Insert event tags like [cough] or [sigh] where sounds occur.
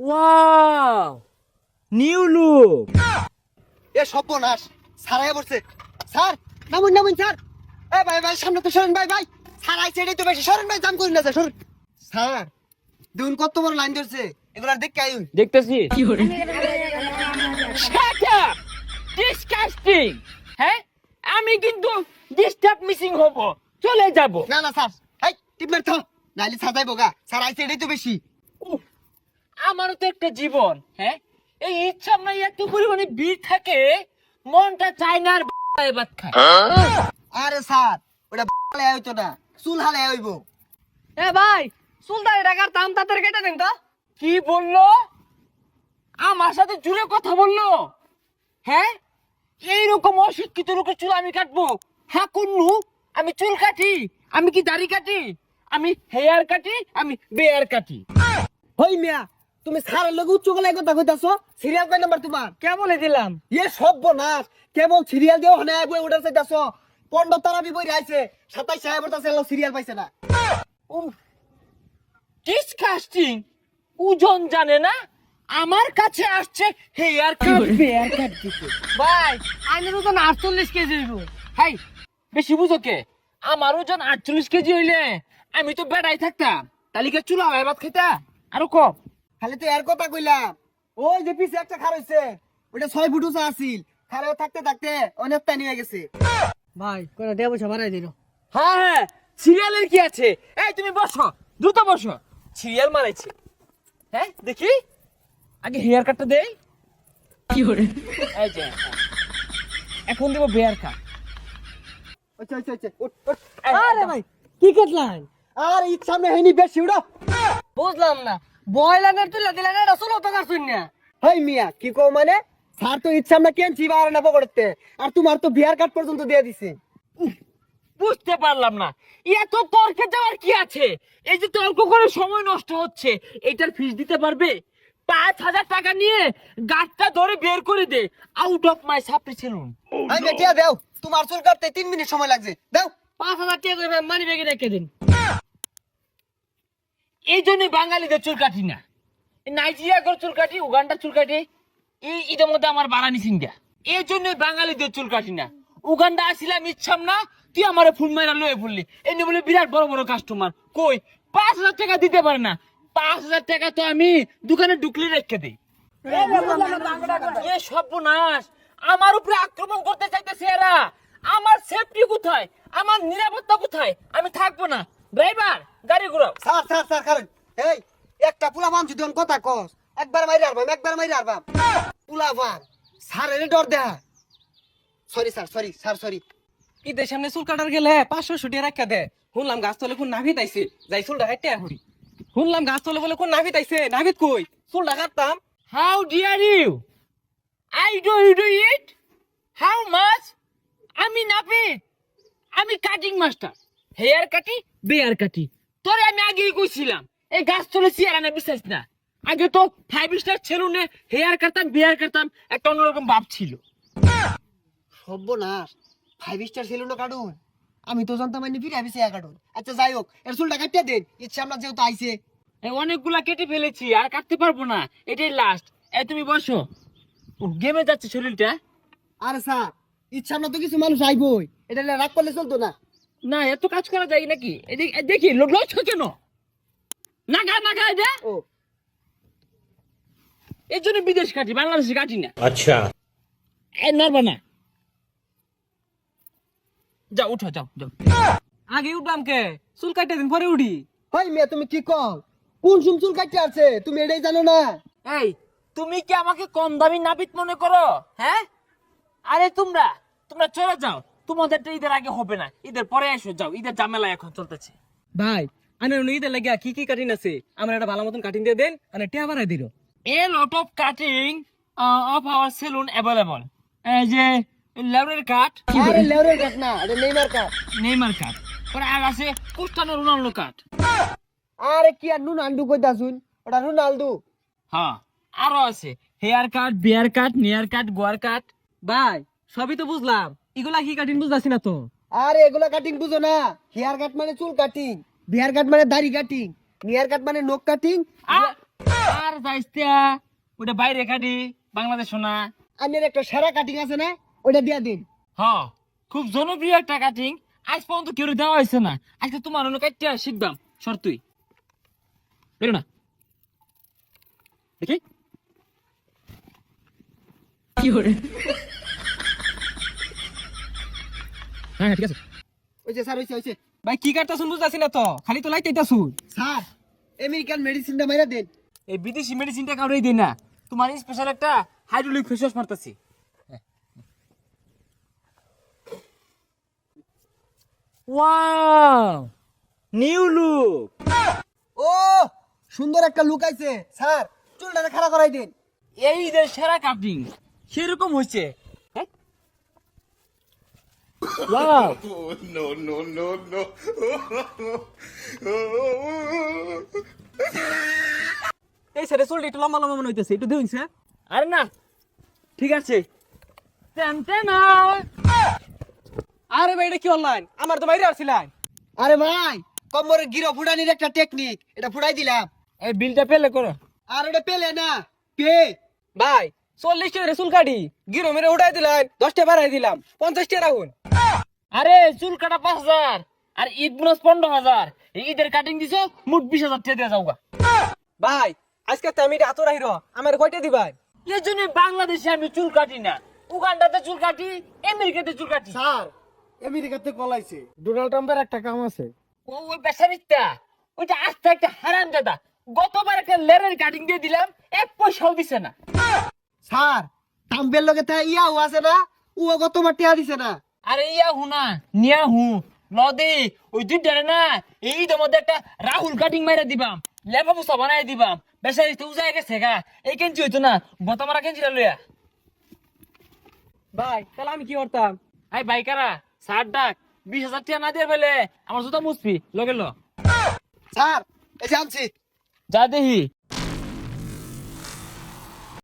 Wow new look এ সর্বনাশ! সারাই পড়ছে। Sir নামুন নামুন sir. এ ভাই ভাই সামনে তো সরেন ভাই ভাই। আইছে এটাই তো বেশি সরেন ভাই জাম না স্যার সরেন। স্যার দেখুন কত বড় লাইন ধরছে। এগুলা দেখে আইন। দেখতেছি। up! Disgusting! হ্যাঁ? আমি কিন্তু ডিস্টার্ব মিসিং হব। চলে যাব। না না স্যার। হাই টিপমের থ নাইলে সাজাইবো গা। স্যার আইছে এটাই তো বেশি। আমারও তো একটা জীবন হ্যাঁ? এই ইচ্ছা নাই এত পরিমাণে ভিড় থাকে মনটা চায় না আর ভাত খায়। আরে স্যার ওটা হালে আইতো না চুল হালে আইব এ ভাই টাকার দাম তাড়াতাড়ি কেটে দেন তো। কি বলল? আমার সাথে জুড়ে কথা বলল? হ্যাঁ? এইরকম অশিক্ষিত লোকের চুল আমি কাটবো। হ্যাঁ কুন্নু আমি চুল কাটি আমি কি দাড়ি কাটি? আমি হেয়ার কাটি আমি বেয়ার কাটি। হই মিয়া তুমি স্যারের লগে উচ্চ গলায় কথা কইতাছো? সিরিয়াল কয় নাম্বার তোমার? কে বলে দিলাম? এ সর্বনাশ। কেবল সিরিয়াল দিও হনে বই উঠার চাইতাছো। পনেরো তারাবি বই আইছে। সাতাইশ সাহেবের কাছে সিরিয়াল পাইছে না। ডিসকাস্টিং ওজন জানে না? আমার কাছে আসছে হেয়ার কাট বেয়ার কাট দিতে। ভাই আইনের ওজন আটচল্লিশ কেজি হইব। হাই বেশি বুঝো কে? আমার ওজন আটচল্লিশ কেজি হইলে আমি তো বেড়াই থাকতাম। তালিকা চুলা হয় ভাত খেতা আরও কম। খালি তো এর কথা কইলাম ওই যে পিছে একটা খার হইছে ওটা ছয় ফুট উঁচা আছিল। খারে থাকতে থাকতে অনেক টানি হয়ে গেছে। ভাই করে দেব পয়সা বাড়াই দিল। হ্যাঁ হ্যাঁ সিরিয়ালের কি আছে? এই তুমি বসো দ্রুত বসো। সিরিয়াল মারাইছি। হ্যাঁ দেখি। আগে হেয়ার কাটটা দেই। কি করে? এই যে হ্যাঁ। এখন দেবো বেয়ার কাট আচ্ছা আচ্ছা আচ্ছা উঠ, উঠ। আরে ভাই কি কাটলেন আর ঈদ সামনে হয়নি বেশি উড়ো। বুঝলাম না। হাই মিয়া কি কও মানে? স্যার তো ঈদ সামনে কেনছি বার না পকড়তে আর তোমার তো বিয়ার কার্ড পর্যন্ত দিয়ে দিছে। বুঝতে পারলাম না। এত তর্কে যাওয়ার কি আছে? এই যে তর্ক করে সময় নষ্ট হচ্ছে এটার ফিস দিতে পারবে? পাঁচ হাজার টাকা নিয়ে গাছটা ধরে বের করে দে। আউট অফ মাই সাপ্রি সেলুন হাই বেটিয়া দেও। তোমার চুল কাটতে তিন মিনিট সময় লাগছে। দেও। পাঁচ হাজার টাকা মানি ব্যাগে রেখে দিন। এই জন্যই বাঙালিদের চুল কাটি না নাইজেরিয়া করে চুল কাটি উগান্ডার চুল কাটি এই ঈদের মধ্যে আমার বারানি সিংহা এই জন্যই বাঙালিদের চুল কাটি না। উগান্ডা আসিলাম ইচ্ছাম না তুই আমার ফুল মাইরা লয়ে ফুললি। এমনি বলে বিরাট বড় বড় কাস্টমার কই? পাঁচ হাজার টাকা দিতে পারে না। পাঁচ হাজার টাকা তো আমি দোকানে ঢুকলে রেখে দিই। সর্বনাশ। আমার উপরে আক্রমণ করতে চাইতেছে এরা। আমার সেফটি কোথায়? আমার নিরাপত্তা কোথায়? আমি থাকব না। ড্রাইভার গাড়ি ঘুরাও। স্যার স্যার স্যার কারণ এই একটা পোলা বাম যদি কথা কস একবার মাইরে আরবাম একবার মাইরে আরবাম পুলা বাম স্যার এর ডর দেয়া sorry sir sorry sir sorry ঈদের সামনে চুল কাটার গেলে পাঁচশো ছুটি রাখা দে। শুনলাম গাছ তলে কোন নাভিত আইছে। যাই চুলটা কাটতে হরি শুনলাম গাছ তলে বলে কোন নাভিত আইছে। নাভিত কই? চুলটা কাটতাম। How dare you I do you do it how much? আমি নাপিত। আমি কাটিং মাস্টার হেয়ার কাটি বেয়ার কাটি। তোরে আমি আগেই কইছিলাম এই গাছ তোলে চেয়ার আনা বিশ্বাস না। আগে তো ফাইভ স্টার সেলুনে হেয়ার কাটতাম বেয়ার কাটতাম একটা অন্যরকম ভাব ছিল। সর্বনাশ ফাইভ স্টার সেলুন কাটুন। আমি তো জানতাম মানে ফিরে আবি চেয়া কাটুন। আচ্ছা যাই হোক এর চুলটা কাটিয়ে দেন ইচ্ছে আমরা যেহেতু আইছে। অনেকগুলা কেটে ফেলেছি আর কাটতে পারব না এটাই লাস্ট এই তুমি বসো। ও গেমে যাচ্ছে শরীরটা। আরে স্যার ইচ্ছা আমরা তো কিছু মানুষ আইবই। এটা রাগ করলে চলতো না। না এত কাজ করা যায় নাকি? দেখি লড়ছ কেন নাগা নাগা এটা এর জন্য বিদেশ কাটি বাংলাদেশে কাটি না। আচ্ছা। এ নড়বা না। যাও উঠো যাও যাও। আগে উঠবাম কে? চুল কাটতে দিন পরে উঠি। হই মেয়ে তুমি কি কও? কোন সুম চুল কাটতে আছে? তুমি এটাই জানো না? এই তুমি কি আমাকে কম দামি নাপিত মনে করো? হ্যাঁ? আরে তোমরা তোমরা চলে যাও। তোমাদেরটা ঈদের আগে হবে না। ঈদের পরে এসো যাও ঈদের ঝামেলা এখন চলতেছে। ভাই আনে ঈদের লাগিয়া কি কি কাটিং আছে? আমার একটা ভালো মতন কাটিং দিয়ে দেন আনে টিয়া বাড়াই দিল। Lot of cutting uh, of our saloon available. এই যে লেবরের কাট আরে লেউরের কাট না এটা নেইমার কাট নেইমার কাট পরে আর আছে কুস্টানো রোনাল্ডো কাট আরে কি আর নুন আন্ডু কইতা শুন ওটা রোনালদো। হ্যাঁ আরও আছে। হেয়ার কাট বিয়ার কাট নিয়ার কাট গোয়ার কাট ভাই সবই তো বুঝলাম। এগুলা কি কাটিং বুঝতেছি না তো? আরে এগুলা কাটিং বুঝো না। হেয়ার কাট মানে চুল কাটিং বিয়ার কাট মানে দাড়ি কাটিং নিয়ার কাট মানে নখ কাটিং আর যাইস্তা ওটা বাইরে কাটি বাংলাদেশ না আনের একটা সেরা কাটিং আছে না ওইটা দিয়া দিন। হ খুব জনপ্রিয় একটা কাটিং আজ পর্যন্ত কেউ দেওয়া হয়েছে না। আজকে তোমার অন্য কাটতে শিখবাম সর তুই। বেরো না। দেখি। কি করে হ্যাঁ হ্যাঁ, ঠিক আছে। ওই যে স্যার হইছে হইছে ভাই কি কাটতা শুন বুঝাছি না তো খালি তো লাইতে শুন স্যার আমেরিকান মেডিসিনটা মাইরা দেন। এই বিদেশি মেডিসিনটা কাউরেই দিই না। তোমার স্পেশাল একটা হাইড্রোলিক ফেস ওয়াশ মারতেছি। ওয়াও নিউ লুক ও সুন্দর একটা লুক আইছে। স্যার চুলটা খাড়া করাই দিন। এই যে সেরা কাটিং সেরকম হয়েছে হ্যাঁ? ওয়াও [laughs] [laughs] এই সাইডে চুলটা একটু লম্বা লম্বা মনে হইতেছে একটু দেখুন স্যার। আরে না ঠিক আছে। টেন টেন আরে ভাই এটা কি অনলাইন আমার তো বাইরে আসছিলাম আরে ভাই কম্বরের গিরো ফুটানির একটা টেকনিক এটা ফুটাই দিলাম। এই বিলটা পেলে করো। আর এটা পেলে না পে। ভাই চল্লিশ টাকা চুল কাটি গিরো মেরে উঠাই দিলাম দশটা বাড়াই দিলাম পঞ্চাশ টাকা রাখুন। আরে চুল কাটা পাঁচ হাজার। আর ঈদ বোনাস পনেরো হাজার। ঈদের কাটিং দিছো মোট বিশ হাজার টাকা দিয়ে যাওগা। ভাই আজকে তো আমি এটা হাতর আহির আমার কয়টা দিবাই এই জন্য বাংলাদেশে আমি চুল কাটি না। উগান্ডাতে চুল কাটি আমেরিকাতে চুল কাটি। স্যার আমেরিকাতে কলাইছে। ডোনাল্ড ট্রাম্পের একটা কাম আছে। ও ওই বেচারিটা ওইটা আস্তে একটা হারাম দাদা। গতবার একটা লেরের কাটিং দিয়ে দিলাম এক পয়সাও দিছে না। স্যার ট্রাম্পের লগে তা ইয়াও আছে না ও কত মার টিয়া দিছে না। আরে ইয়া হুনা নিয়া হু। লদে ওই দুইটারে না এই তো মধ্যে একটা রাহুল কাটিং মাইরা দিবাম লেফা বুসা বানাই দিবাম বেচারি তো উজায় গেছে গা এই কেঞ্চি হইতো না গত মারা কেঞ্চিটা লইয়া। ভাই তাহলে আমি কি করতাম? আই বাইকারা ষাট ডাক বিশ হাজার টাকা না দিয়ে পেলে আমার জুতা মুসপি লগে ল। স্যার এই যে আনছি। যা দেহি।